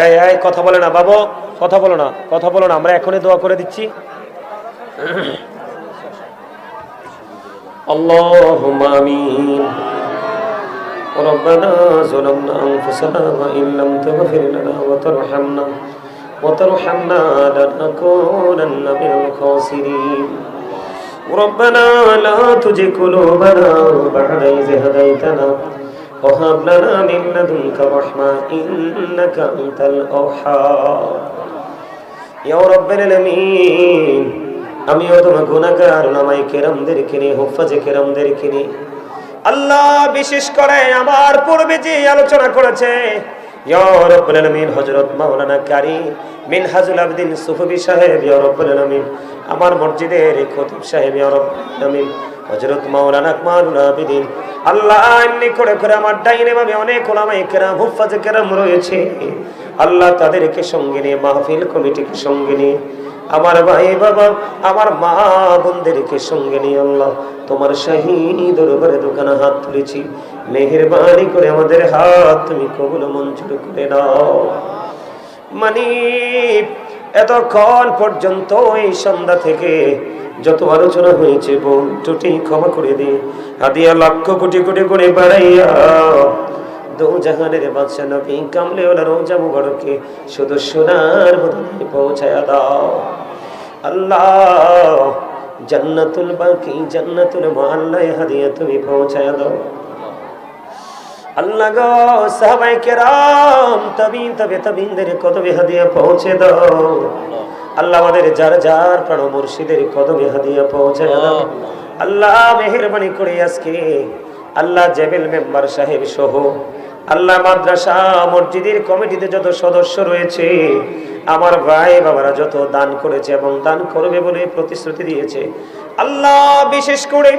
এই এই কথা বলে না বাবু কথা বলো না কথা বলো না আমরা এখনই দোয়া করে দিচ্ছি اللهم آمين ربنا ظلمنا أنفسنا وإن لم تغفر لنا وترحمنا وترحمنا لنكونن من الخاسرين ربنا لا تزغ قلوبنا بعد إذ هديتنا وهب لنا من لدنك رحمة إنك أنت الأوحاد يا رب العالمين আমিও তোমার গুণাগার নামাই কেরামদেরকে নিয়ে হুফাজে কেরামদেরকে নিয়ে আল্লাহ বিশেষ করে আমার পূর্বে যে আলোচনা করেছে ইয়া রব্বুল আলামিন হযরত মাওলানা কারি মিনহাজুল আবদিন সুফি সাহেব ইয়া রব্বুল আলামিন আমার মসজিদের খতিব সাহেব ইয়া রব্বুল আলামিন হযরত মাওলানা আকমালুল আবিদিন। আল্লাহ এমনি করে করে আমার ডাইনে ভাবে অনেক ওলামায়ে কেরাম হুফাজে কেরাম রয়েছে। আল্লাহ তাদেরকে সঙ্গে নিয়ে, মাহফিল কমিটিকে সঙ্গে নিয়ে, আমার ভাই বাবা, আমার মা বোনদেরকে সঙ্গে নিয়ে আল্লাহ তোমার শাহী দরবারে দোকানে হাত তুলেছি। মেহেরবানি করে আমাদের হাত তুমি কবুল মঞ্জুর করে দাও। মানে এতক্ষণ পর্যন্ত এই সন্ধ্যা থেকে যত আলোচনা হয়েছে, বোন টুটি ক্ষমা করে দে। হাদিয়া লক্ষ কোটি কোটি করে বাড়াইয়া ওলা শুধু সোনার পৌঁছায়া দাও। আল্লাহ, জান্নাতুল বাকি, জান্নাতুল মাল্লাই হাদিয়া তুমি পৌঁছায়া দাও। আল্লাহ গো সাহাবাই কেরাম তবিন তবে তবিনদের কদমে হাদিয়া পৌঁছে দাও। আল্লাহ আমাদের যার যার প্রাণ মুর্শিদের কদমে হাদিয়া পৌঁছে দাও। আল্লাহ মেহরবানি করে আজকে আল্লাহ জেবেল মেম্বার সাহেব সহ আল্লাহ মাদ্রাসা মসজিদের কমিটিতে যত সদস্য রয়েছে আমার ভাই বাবারা যত দান করেছে এবং দান করবে বলে প্রতিশ্রুতি দিয়েছে। আল্লাহ বিশেষ করে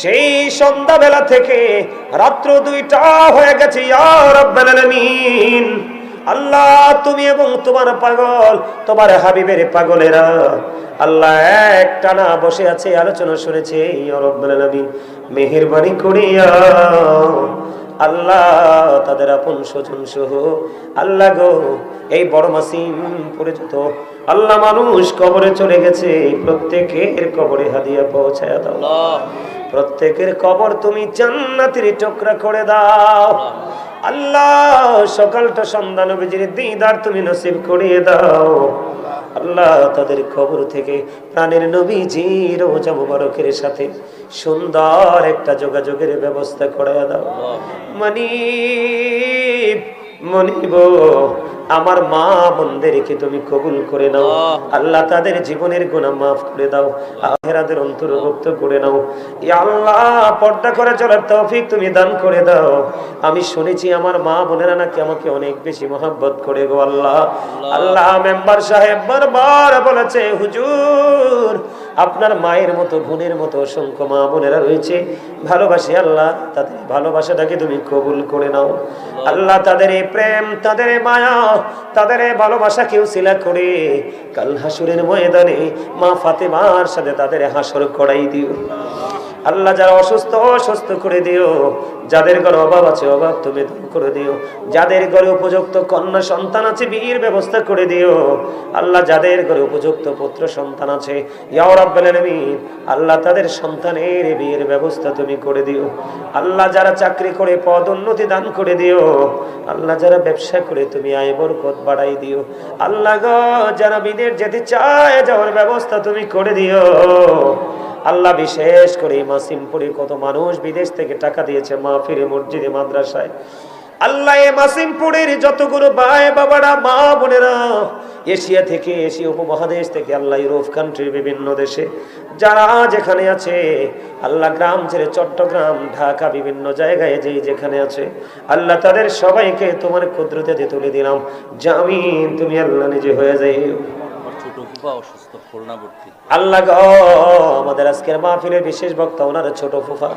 সেই সন্ধ্যাবেলা থেকে রাত্র দুইটা হয়ে গেছে আল্লাহ, তুমি এবং তোমার পাগল, তোমার হাবিবের পাগলেরা। আল্লাহ এক টানা বসে আছে, আলোচনা শুনেছে মেহেরবানি করিয়া। আল্লাহ, তাদের আপন স্বজন সহ, আল্লাহ গো, এই বড় মাসিম পড়ে যেত আল্লাহ মানুষ কবরে চলে গেছে, প্রত্যেকের কবরে হাদিয়া পৌঁছায় দাও। প্রত্যেকের কবর তুমি জান্নাতের টুকরা করে দাও। আল্লাহ সকালটা সন্ধ্যা নবীজির দিদার তুমি নসিব করিয়ে দাও। আল্লাহ তাদের খবর থেকে প্রাণের নবীজি রোজা মুবারকের সাথে সুন্দর একটা যোগাযোগের ব্যবস্থা করে দাও। মানি মনিব আমার মা বোনদেরকে তুমি কবুল করে নাও। আল্লাহ। তাদের জীবনের গুনাহ মাফ করে দাও। আহেরাদের অন্তর্ভুক্ত করে নাও। আল্লাহ পর্দা করে চলার তৌফিক তুমি দান করে দাও। আমি শুনেছি আমার মা বোনেরা নাকি আমাকে অনেক বেশি মহাব্বত করে গো আল্লাহ। আল্লাহ মেম্বার সাহেব বারবার বলেছে হুজুর আপনার মায়ের মতো, বোনের মতো অসংখ্য মা বোনেরা রয়েছে। ভালোবাসি আল্লাহ, তাদের ভালোবাসাটাকে তুমি কবুল করে নাও। আল্লাহ তাদের প্রেম, তাদের মায়া, তাদের ভালোবাসা কেউ শিলা করে। কাল হাসুরের ময়দানে মা ফাতেমার সাথে তাদের হাসর করাই দিও। আল্লাহ যারা অসুস্থ অসুস্থ করে দিও। যাদের ঘরে অভাব আছে, অভাব তুমি দূর করে দিও। যাদের ঘরে উপযুক্ত কন্যা সন্তান আছে, বিয়ের ব্যবস্থা করে দিও। আল্লাহ যাদের ঘরে উপযুক্ত পুত্র সন্তান আছে আল্লাহ তাদের সন্তানের বিয়ের ব্যবস্থা তুমি করে দিও। আল্লাহ যারা চাকরি করে, পদ উন্নতি দান করে দিও। আল্লাহ যারা ব্যবসা করে, তুমি আয় বরকত বাড়াই দিও। আল্লাহ যারা বিদের যেতে চায়, যাওয়ার ব্যবস্থা তুমি করে দিও। আল্লাহ বিশেষ করে এই মাসিমপুরে কত মানুষ বিদেশ থেকে টাকা দিয়েছে মাহফিরে মসজিদে, মাদ্রাসায়। আল্লাহ মাসিমপুরের যতগুলো ভাই বাবারা, মা বোনেরা এশিয়া থেকে, এশিয়া উপমহাদেশ থেকে, আল্লাহ ইউরোপ কান্ট্রির বিভিন্ন দেশে, যারা যেখানে আছে, আল্লাহ গ্রাম ছেড়ে চট্টগ্রাম, ঢাকা বিভিন্ন জায়গায় যেই যেখানে আছে, আল্লাহ তাদের সবাইকে তোমার ক্ষুদ্রতে তুলে দিলাম। জামিন, তুমি আল্লাহ নিজে হয়ে যাই ছোট অসুস্থ আল্লাহ আমাদের আজকের মাহফিলের বিশেষ বক্তা ওনার ছোট ফুফা।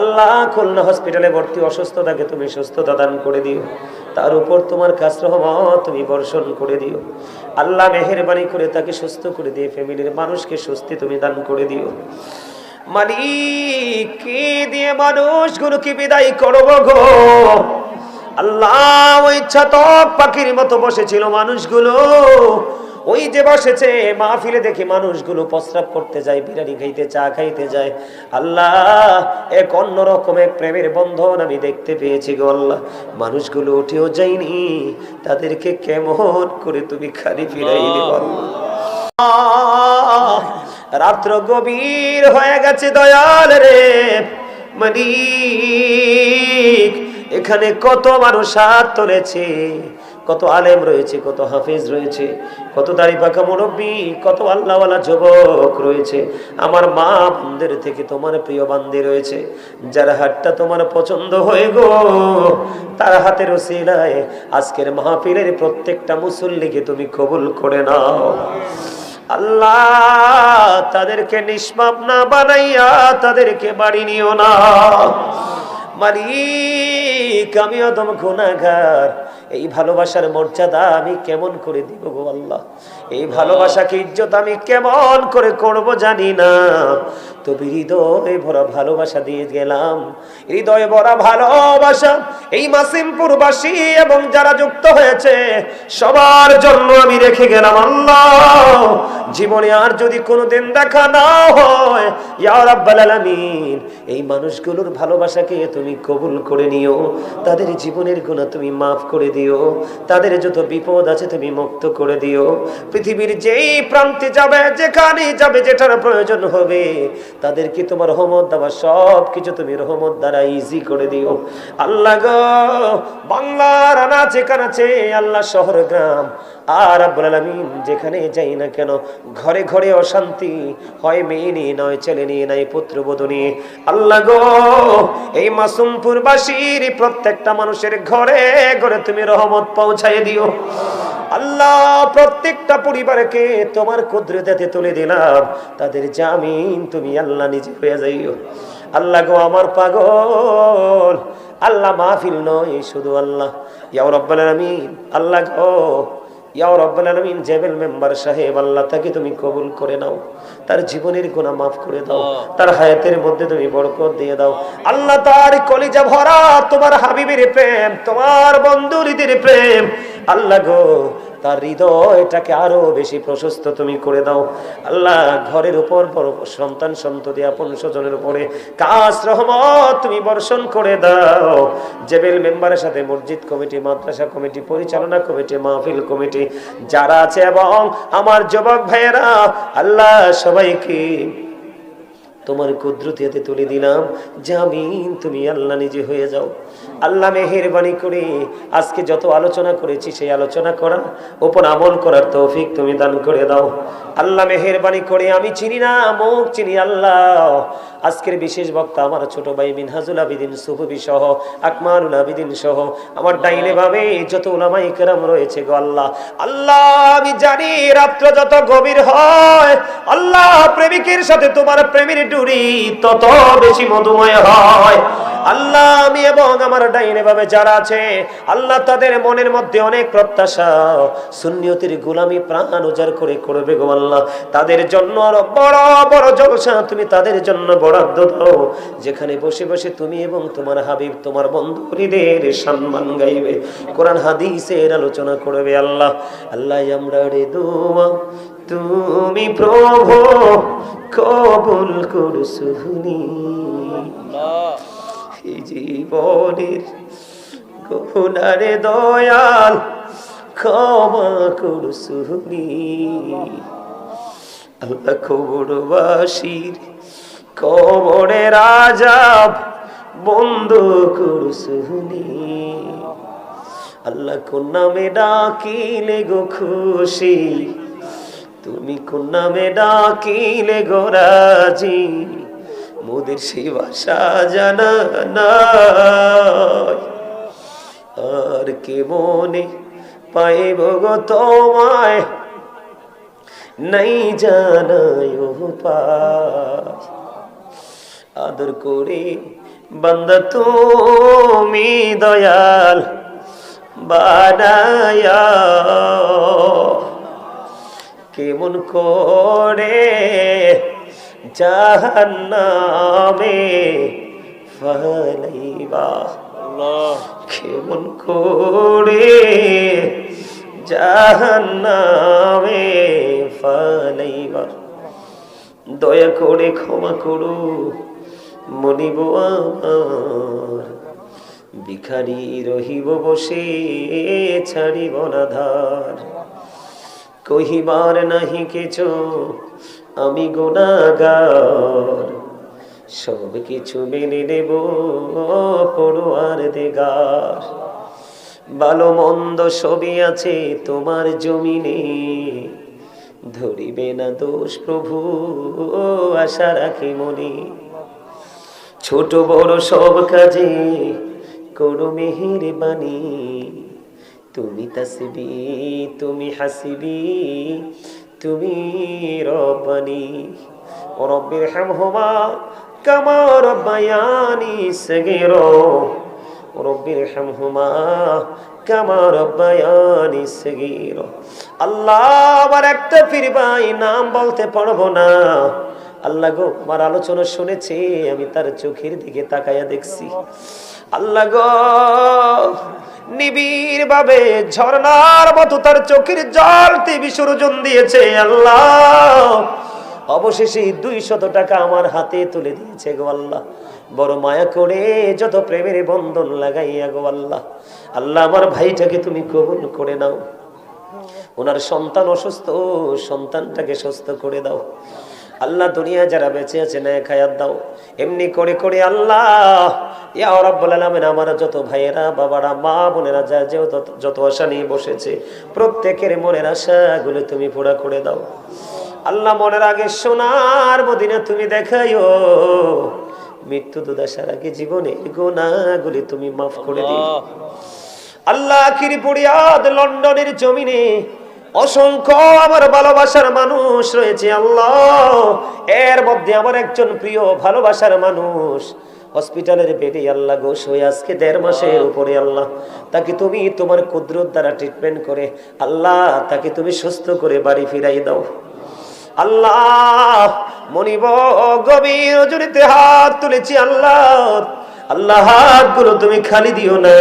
আল্লাহ খুলনা হসপিটালে ভর্তি অসুস্থতাকে তুমি সুস্থতা দান করে দিও। তার উপর তোমার রহমত তুমি বর্ষণ করে দিও। আল্লাহ মেহেরবানি করে তাকে সুস্থ করে দিয়ে ফ্যামিলির মানুষকে স্বস্তি তুমি দান করে দিও। মালিক, কি দিয়ে মানুষগুলোকে বিদায় করব গো? আল্লাহ ওই ছাতক পাখির মতো বসেছিল মানুষগুলো। ওই যে বসেছে মাহফিলে দেখে মানুষগুলো প্রস্রাব করতে যায়, বিরিয়ানি খাইতে, চা খাইতে যায়। আল্লাহ, এক অন্যরকম এক প্রেমের বন্ধন আমি দেখতে পেয়েছি গো আল্লাহ। মানুষগুলো উঠেও যায়নি। তাদেরকে কেমন করে তুমি খালি ফিরাই রাত্র গভীর হয়ে গেছে দয়াল রে মালিক। এখানে কত মানুষ হাত তুলেছে। কত আলেম রয়েছে, কত হাফিজ রয়েছে, কত দাড়ি পাকা মুরব্বী, কত আল্লাহওয়ালা যুবক রয়েছে। আমার মা বোনদের থেকে তোমার প্রিয় বান্দি রয়েছে। যার হাতটা তোমার পছন্দ হয়ে গো, তার হাতের ওসিলায় আজকের মাহফিলের প্রত্যেকটা মুসল্লিকে তুমি কবুল করে নাও। আল্লাহ তাদেরকে নিষ্পাপ না বানাইয়া তাদেরকে বাড়ি নিও না। মালিক আমি অদম গুণাগার এই ভালোবাসার মর্যাদা আমি কেমন করে দিব গো আল্লাহ? এই ভালোবাসাকে ইজ্জত আমি কেমন করে করব জানি না। তবে হৃদয় ভরা ভালোবাসা দিয়ে গেলাম। হৃদয় ভরা ভালোবাসা এই মাসিমপুরবাসী এবং যারা যুক্ত হয়েছে, সবার জন্য আমি রেখে গেলাম আল্লাহ। জীবনে আর যদি কোনোদিন দেখা না হয় আলামিন, এই মানুষগুলোর ভালোবাসাকে তুমি কবুল করে নিও। তাদের জীবনের গুণা তুমি মাফ করে দিও। তাদের যত বিপদ আছে তুমি মুক্ত করে দিও। পৃথিবীর যেই প্রান্তে যাবে যেখানে যাবে, যেটার প্রয়োজন হবে, তাদেরকে তোমার রহমত দেওয়া সব কিছু তুমি রহমত দ্বারা ইজি করে দিও। আল্লাহ গো, বাংলার আনাচে কানাচে আল্লাহ শহর, গ্রাম আর আব্বুল আলামিন যেখানে যাই না কেন, ঘরে ঘরে অশান্তি হয়, মেয়ে নিয়ে নয়, ছেলে নিয়ে নাই পুত্রবধূ নিয়ে। আল্লাহ গো, এই মাসুমপুর বাসীর প্রত্যেকটা মানুষের ঘরে ঘরে তুমি রহমত পৌঁছাই দিও। আল্লাহ, প্রত্যেকটা পরিবারকে তোমার কুদরতে তুলে দিলাম। তাদের জামিন তুমি আল্লাহ নিজে হয়ে যাইও। আল্লাহ গো আমার পাগল। আল্লাহ মাহফিল নয়, শুধু আল্লাহ। ইয়া রব্বাল আলামিন। আল্লাহ গো ইয়া রব্বাল আলামিন জেবেল মেম্বার সাহেব আল্লাহ তাকে তুমি কবুল করে নাও। তার জীবনের গুনাহ মাফ করে দাও। তার হায়াতের মধ্যে তুমি বরকত দিয়ে দাও। আল্লাহ তার কলিজা ভরা তোমার হাবিবের প্রেম তোমার বন্ধুরিদের প্রেম। আল্লাহ গো তার হৃদয়টাকে আরও বেশি প্রশস্ত তুমি করে দাও। আল্লাহ ঘরের উপর সন্তান সন্ততি আপন স্বজনের উপরে কাজ রহমত তুমি বর্ষণ করে দাও। জেবেল মেম্বারের সাথে মসজিদ কমিটি, মাদ্রাসা কমিটি, পরিচালনা কমিটি, মাহফিল কমিটি, যারা আছে এবং আমার যুবক ভাইয়েরা, আল্লাহ সবাইকে তোমার কুদরতিতে তুলে দিলাম। জামিন, তুমি আল্লাহ নিজে হয়ে যাও। আল্লাহ মেহেরবানি করে আজকে যত আলোচনা করেছি সেই আলোচনা করা, ওপর আমল করার তৌফিক তুমি দান করে দাও। আল্লাহ মেহেরবানি করে আমি চিনি না, মুখ চিনি আল্লাহ। আজকের বিশেষ বক্তা আমার ছোট ভাই মিনহাজুল আবিদিন সুফবি সহ, আকমারুল আবিদিন সহ, আমার ডাইনে ভাবে যত ওলামাই কেরাম রয়েছে গো আল্লাহ। আল্লাহ, আমি জানি রাত্র যত গভীর হয়। আল্লাহ, প্রেমিকের সাথে তোমার প্রেমের ডুরি তত বেশি মধুময় হয়। আল্লাহ, আমি এবং আমার ডাইনে ভাবে যারা আছে, আল্লাহ তাদের মনের মধ্যে অনেক প্রত্যাশা। সুন্নিয়তির গোলামি প্রাণ উজাড় করে করবে গো আল্লাহ। তাদের জন্য আরও বড় বড় জলসা তুমি তাদের জন্য বরাদ্দ দাও। যেখানে বসে বসে তুমি এবং তোমার হাবিব, তোমার বন্ধুরীদের সম্মান গাইবে। কোরআন হাদিসের আলোচনা করবে আল্লাহ। আল্লাহ, আমরা রে দোয়া তুমি প্রভু, কবুল করসুনি এই জীবনের গুনারে দয়াল ক্ষমা করসুনি আল্লাহ কবরবাসীর কবরে রাজাব বন্ধ করসুনি আল্লাহ কোন নামে ডাকিলে গো খুশি। তুমি কোন নামে ডাকিলে গো রাজি? মোদের সেই ভাষা জানা আর কে মনে পাইব গো তোমায়? নাই জানায় আদর করে বান্দা তুমি দয়াল বানায়া। কেমন করে জাহান্নামে ফলাইবা? আল্লাহ। কেমন করে জাহান্নামে ফালাইবা? দয়া করে ক্ষমা করো মনিব আমার। ভিখারি রহিব বসে ছাড়িব না ধার। কহিবার নাহি কিছু, আমি গোনাগার সব কিছু মেনে নেব পড়ুয়ার দেগার। ভালো মন্দ সবই আছে তোমার জমিনে, ধরিবে না দোষ প্রভু, আশা রাখি মনে। ছোট বড় সব কাজে করো মেহের বাণী তুমি তাসবি, তুমি হাসিবি, তুমি রব্বানি। রব্বির হাম হামহুমা কামা রব্বায়ানি সগীরা। রব্বির হামহুমা কামা রব্বায়ানি সগীরা। আল্লাহ আমার একটা ফিরবাই নাম বলতে পারব না। আল্লাহ গো আমার আলোচনা শুনেছে, আমি তার চোখের দিকে তাকায়া দেখছি। আল্লাহ গো নিবিড় ভাবে ঝর্ণার মতো তার চোখের জলতে বিসর্জন দিয়েছে আল্লাহ। অবশেষে দুই শত টাকা আমার হাতে তুলে দিয়েছে গো আল্লাহ। বড় মায়া করে যত প্রেমের বন্ধন লাগাইয়া গো আল্লাহ। আল্লাহ আমার ভাইটাকে তুমি কবুল করে নাও। ওনার সন্তান অসুস্থ, সন্তানটাকে সুস্থ করে দাও। আল্লাহ দুনিয়া যারা বেঁচে আছে না খায়াত দাও। এমনি করে করে আল্লাহ ইয়া রব্বুল আলামিন আমার যত ভাইয়েরা বাবারা মা বোনেরা যা যে যত- আশা নিয়ে বসেছে প্রত্যেকের মনের আশাগুলো তুমি পুরা করে দাও। আল্লাহ মনের আগে সোনার মদিনা তুমি দেখাইও। মৃত্যু দুদাসার আগে জীবনের গোনাগুলি তুমি মাফ করে দিও। আল্লাহ। কিরিপুরিয়াদ লন্ডনের জমিনে অসংখ্য আমার ভালোবাসার মানুষ রয়েছে, আল্লাহ। এর মধ্যে আমার একজন প্রিয় ভালোবাসার মানুষ। হসপিটালের বেডে আল্লাহ গোস হয়ে আজকে দেড় মাসের উপরে আল্লাহ। তাকে তুমি তোমার কুদরত দ্বারা ট্রিটমেন্ট করে আল্লাহ, তাকে তুমি সুস্থ করে বাড়ি ফিরাই দাও। আল্লাহ, মনিব গভীর জড়িতে হাত তুলেছি আল্লাহ। আল্লাহ হাতগুলো তুমি খালি দিও না।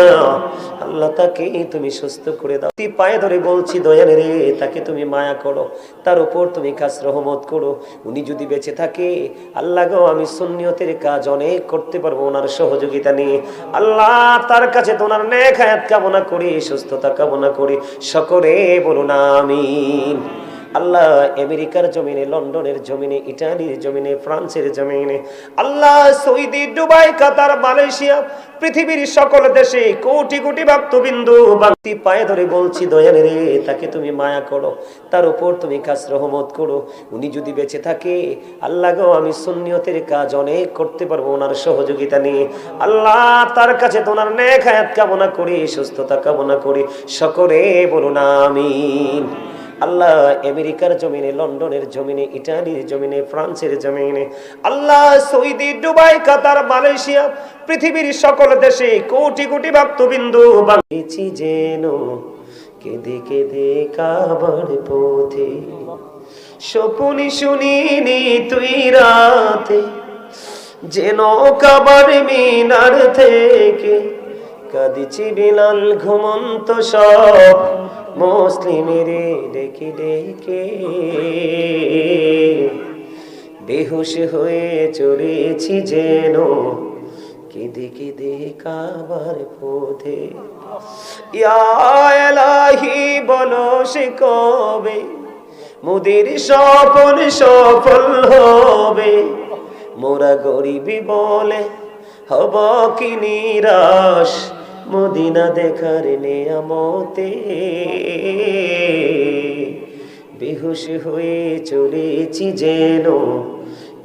আল্লাহ তাকে তুমি সুস্থ করে দাও। তুই পায়ে ধরে বলছি, দয়ালে রে, তাকে তুমি মায়া করো। তার উপর তুমি কাজ রহমত করো। উনি যদি বেঁচে থাকে, আল্লাহ গো, আমি সুন্নিয়তের কাজ অনেক করতে পারব ওনার সহযোগিতা নিয়ে। আল্লাহ তার কাছে তো ওনার নেক হায়াত কামনা করি, সুস্থতা কামনা করি। সকলে বলুন, আমিন। আল্লাহ আমেরিকার জমিনে, লন্ডনের জমিনে, ইটালির জমিনে, ফ্রান্সের জমিনে, Allah Saudi, Dubai, Qatar, Malaysia, পৃথিবীর সকল দেশে কোটি কোটি ভক্তবিন্দু ভক্তি পায়ে ধরে বলছি, দয়ালে রে, তাকে তুমি মায়া করো, তার উপর তুমি কাজ রহমত করো। উনি যদি বেঁচে থাকে, আল্লাহ গো, আমি সুন্নিয়তের কাজ অনেক করতে পারব, ওনার সহযোগিতা নিয়ে। আল্লাহ তার কাছে তো ওনার নেক হায়াত কামনা করি, সুস্থতা কামনা করি, সকলে বলুন, আমিন। আল্লাহ আমেরিকার জমিনে, লন্ডনের জমিনে, ইটালির জমিনে, ফ্রান্সের জমিনে, Allah Saudi, Dubai, Qatar, Malaysia, পৃথিবীর সকল দেশে কোটি কোটি ভক্তবিন্দু বাংলাদেশি যেন কেঁদে কেঁদে কাবার পথে। স্বপনি শুনিনি তুই রাতে, যেন কাবার মিনার থেকে কাঁদিছি বিলাল ঘুমন্ত সব মুসলিমের দেখি ডেকে বেহুশ হয়ে চলেছি যেন কেঁদে কেঁদে কাবার পথে। ইয়া এলাহি, বলো সে কবে মুদির সফল সফল হবে? মোরা গরিবি বলে হব কি নিরাশ? মদিনা দেখার নেয়ামতে। বেহুশ হয়ে চলেছি যেন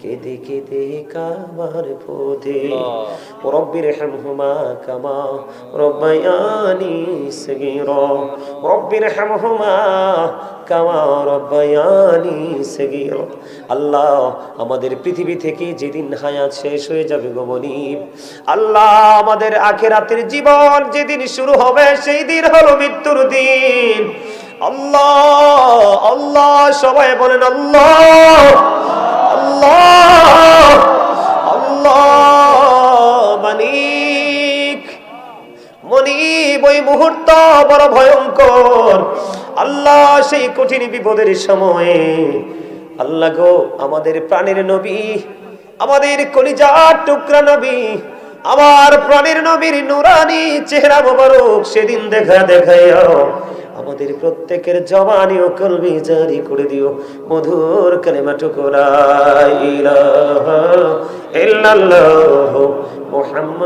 কেঁদে কেঁদে কাবার পথে রব্বির হামহুমা কামা রব্বায়ানি সগীরা। রব্বির হামহুমা কামা রব্বায়ানি সগীরা। আল্লাহ আমাদের পৃথিবী থেকে যেদিন হায়াত শেষ হয়ে যাবে গো মনিব আল্লাহ আমাদের আখেরাতের জীবন যেদিন শুরু হবে সেই দিন হলো মৃত্যুর দিন। আল্লাহ আল্লাহ সবাই বলেন আল্লাহ। আল্লাহ আল্লাহ মালিক মনিব মুহূর্ত বড় ভয়ঙ্কর। আল্লাহ সেই কঠিন বিপদের সময়ে আল্লাহ গো, আমাদের প্রাণের নবী, আমাদের কলিজার টুকরা নবী, আমার প্রাণের নবীর নুরানি চেহারা মোবারক সেদিন দেখা দেখাইয়া আমাদের প্রত্যেকের জবানি ও কলবি জারি করে দিও। মধুর কালেমা টুকুরা ইলাহা ইল্লাল্লাহ মুহাম্মদ